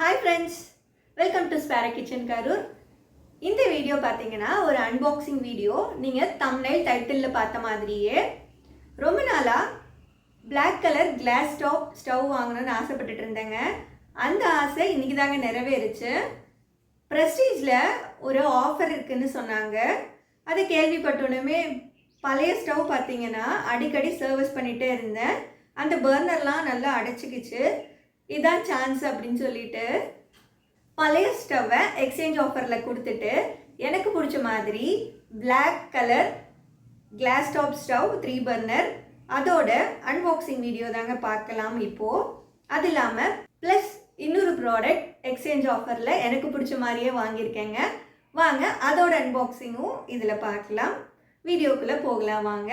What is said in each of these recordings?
Hi friends welcome to spare kitchen Karur இந்த video பார்த்தீங்கன்னா ஒரு அன்பாக்சிங் வீடியோ நீங்கள் தம்னைல் டைட்டிலில் பார்த்த மாதிரியே ரொம்ப நாளாக black colour glass stove stove வாங்கணும்னு ஆசைப்பட்டுட்டு இருந்தேங்க. அந்த ஆசை இன்னைக்கு தாங்க நிறைவேறுச்சு. ப்ரெஸ்டீஜில் ஒரு ஆஃபர் இருக்குன்னு சொன்னாங்க. அதை கேள்விப்பட்டோன்னே பழைய ஸ்டவ் பார்த்தீங்கன்னா அடிக்கடி சர்வீஸ் பண்ணிகிட்டே இருந்தேன். அந்த பர்னர்லாம் நல்லா அடைச்சிக்கிச்சு. இதான் சான்ஸ் அப்படின்னு சொல்லிட்டு பழைய ஸ்டவ்வை எக்ஸ்சேஞ்ச் ஆஃபரில் கொடுத்துட்டு எனக்கு பிடிச்ச மாதிரி black colour glass top stove three burner அதோட அன்பாக்சிங் வீடியோ தாங்க பார்க்கலாம் இப்போது அது இல்லாமல் ப்ளஸ் இன்னொரு ப்ராடக்ட் எக்ஸ்சேஞ்ச் ஆஃபரில் எனக்கு பிடிச்ச மாதிரியே வாங்கியிருக்கேங்க. வாங்க அதோட அன்பாக்சிங்கும் இதில் பார்க்கலாம். வீடியோக்குள்ளே போகலாம் வாங்க.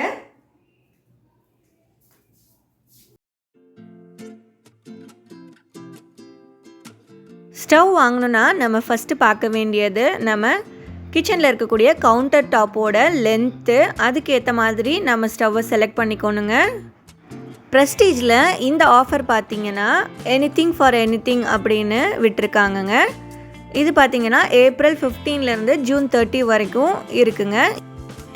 ஸ்டவ் வாங்கணுன்னா நம்ம ஃபஸ்ட்டு பார்க்க வேண்டியது நம்ம கிச்சனில் இருக்கக்கூடிய கவுண்டர் டாப்போட லென்த்து அதுக்கேற்ற மாதிரி நம்ம ஸ்டவ்வை செலக்ட் பண்ணிக்கணுங்க. ப்ரெஸ்டீஜில் இந்த ஆஃபர் பார்த்தீங்கன்னா anything for anything அப்படின்னு விட்டுருக்காங்கங்க. இது பார்த்தீங்கன்னா ஏப்ரல் ஃபிஃப்டீன்லேருந்து ஜூன் தேர்ட்டி வரைக்கும் இருக்குங்க.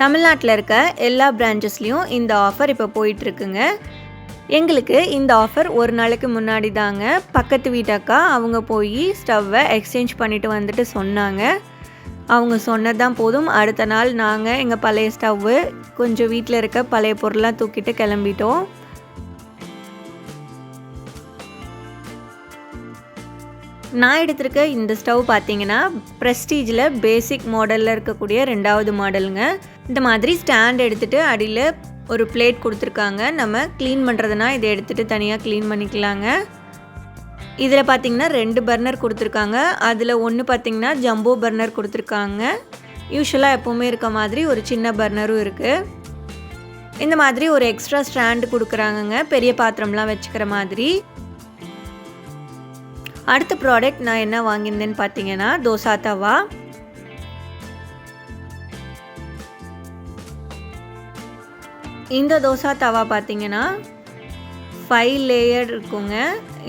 தமிழ்நாட்டில் இருக்க எல்லா பிரான்ச்சஸ்லேயும் இந்த ஆஃபர் இப்போ போயிட்டுருக்குங்க எங்களுக்கு இந்த ஆஃபர் ஒரு நாளைக்கு முன்னாடி தாங்க. பக்கத்து வீட்டக்கா அவங்க போய் ஸ்டவ்வை எக்ஸ்சேஞ்ச் பண்ணிட்டு வந்துட்டு சொன்னாங்க. அவங்க சொன்னதான் போதும். அடுத்த நாள் நாங்கள் எங்கள் பழைய ஸ்டவ்வு கொஞ்சம் வீட்டில் இருக்க பழைய பொருளாக தூக்கிட்டு கிளம்பிட்டோம். நான் எடுத்திருக்க இந்த ஸ்டவ் பார்த்தீங்கன்னா ப்ரெஸ்டீஜில் பேசிக் மாடலில் இருக்கக்கூடிய ரெண்டாவது மாடலுங்க இந்த மாதிரி ஸ்டாண்ட் எடுத்துகிட்டு அடியில் ஒரு பிளேட் கொடுத்துருக்காங்க. நம்ம க்ளீன் பண்ணுறதுனா இதை எடுத்துகிட்டு தனியாக க்ளீன் பண்ணிக்கலாங்க. இதில் பார்த்தீங்கன்னா ரெண்டு பர்னர் கொடுத்துருக்காங்க. அதில் ஒன்று பார்த்தீங்கன்னா ஜம்போ பர்னர் கொடுத்துருக்காங்க. யூஸ்வலாக எப்போவுமே இருக்க மாதிரி ஒரு சின்ன பர்னரும் இருக்குது இந்த மாதிரி ஒரு எக்ஸ்ட்ரா ஸ்டாண்டு கொடுக்குறாங்கங்க. பெரிய பாத்திரம்லாம் வச்சுக்கிற மாதிரி. அடுத்த ப்ராடக்ட் நான் என்ன வாங்கியிருந்தேன்னு பார்த்தீங்கன்னா தோசா தவா. இந்த தோசை தவா பார்த்தீங்கன்னா ஃபைவ் லேயர் இருக்குங்க.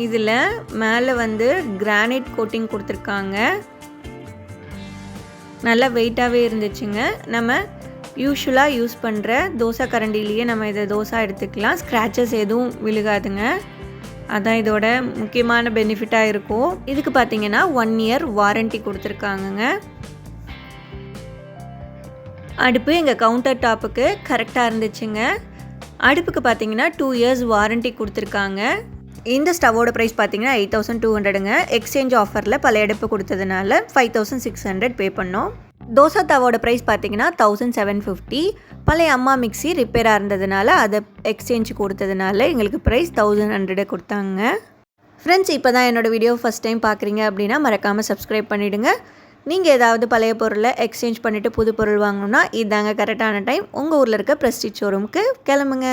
இதில் மேலே வந்து கிரானைட் கோட்டிங் கொடுத்துருக்காங்க. நல்லா வெயிட்டாகவே இருந்துச்சுங்க. நம்ம யூஸ்வலாக யூஸ் பண்ணுற தோசை கரண்டிலேயே நம்ம இதை தோசை எடுத்துக்கலாம். ஸ்க்ராச்சஸ் எதுவும் விழுகாதுங்க. அதான் இதோட முக்கியமான பெனிஃபிட்டாக இருக்கும். இதுக்கு பார்த்தீங்கன்னா ஒன் இயர் வாரண்டி கொடுத்துருக்காங்கங்க. அடுப்பு எங்கள் கவுண்டர் டாப்புக்கு கரெக்டாக இருந்துச்சுங்க. அடுப்புக்கு பார்த்தீங்கன்னா டூ இயர்ஸ் வாரண்ட்டி கொடுத்துருக்காங்க. இந்த ஸ்டவோட ப்ரைஸ் பார்த்தீங்கன்னா எயிட் தௌசண்ட் டூ ஹண்ட்ரடுங்க எக்ஸ்சேஞ்ச் ஆஃபரில் பல அடுப்பு கொடுத்ததுனால five thousand six hundred pay பண்ணோம். தோசை தவோட ப்ரைஸ் பார்த்தீங்கன்னா தௌசண்ட் செவன் ஃபிஃப்டி பழைய அம்மா மிக்ஸி ரிப்பேராக இருந்ததுனால அதை எக்ஸ்சேஞ்ச் கொடுத்ததுனால எங்களுக்கு ப்ரைஸ் தௌசண்ட் ஹண்ட்ரடே கொடுத்தாங்க. ஃப்ரெண்ட்ஸ் இப்போ தான் என்னோடய வீடியோ ஃபஸ்ட் டைம் பார்க்குறீங்க அப்படின்னா மறக்காமல் சப்ஸ்கிரைப் பண்ணிவிடுங்க நீங்கள் ஏதாவது பழைய பொருளை எக்ஸ்சேஞ்ச் பண்ணிவிட்டு புது பொருள் வாங்கணும்னா இதாங்க கரெக்டான டைம் உங்கள் ஊரில் இருக்க ப்ரெஸ்டீஜ் ஷோரூமுக்கு கிளம்புங்க.